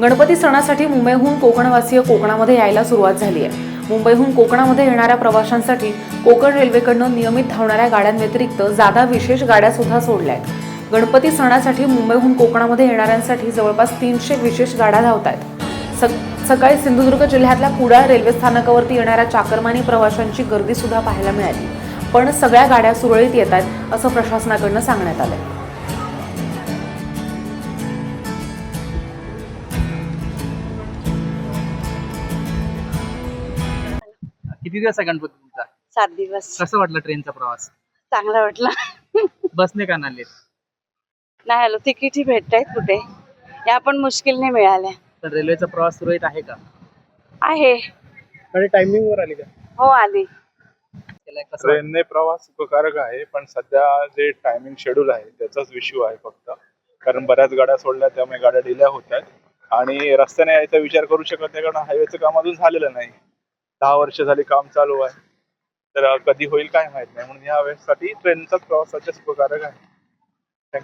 गणपती सणासाठी मुंबईहून कोकणवासीय कोकणामध्ये यायला सुरुवात झाली आहे. मुंबईहून कोकणामध्ये येणाऱ्या प्रवाशांसाठी कोकण रेल्वेकडनं नियमित धावणाऱ्या गाड्यांव्यतिरिक्त जादा विशेष गाड्या सुद्धा सोडल्या आहेत. गणपती सणासाठी मुंबईहून कोकणामध्ये येणाऱ्यांसाठी जवळपास तीनशे विशेष गाड्या धावत आहेत सकाळी सिंधुदुर्ग जिल्ह्यातल्या कुडाळ रेल्वे स्थानकावरती येणाऱ्या चाकरमानी प्रवाशांची गर्दी सुद्धा पाहायला मिळाली. पण सगळ्या गाड्या सुरळीत येत आहेत असं प्रशासनाकडनं सांगण्यात आलंय. किती दिवस आहे गणपती तुमचा सात दिवस. कसं वाटलं ट्रेनचा प्रवास? चांगला वाटला. बसने का नाले नाही आलो तिकीटही भेटत आहेत कुठे? या पण मुश्किलने मिळाल्या. तर रेल्वेचा प्रवास सुरळीत आहे का? आहे. आणि टायमिंग वर आली का? हो आली. कसं वाटलं? ट्रेनने प्रवास सुखकारक आहे पण सध्या जे टायमिंग शेड्यूल आहे त्याचाच इश्यू आहे फक्त. कारण बऱ्याच गाड्या सोडल्या त्यामुळे गाड्या डिल्या होत आहेत. आणि रस्त्याने यायचा विचार करू शकत नाही कारण हायवेचं काम अजून झालेलं नाही. दहा वर्ष झाली काम चालू आहे. तर कधी होईल काय माहीत नाही. म्हणून या वेळेसाठी ट्रेनचाच प्रवास सध्या सुखकारक आहे.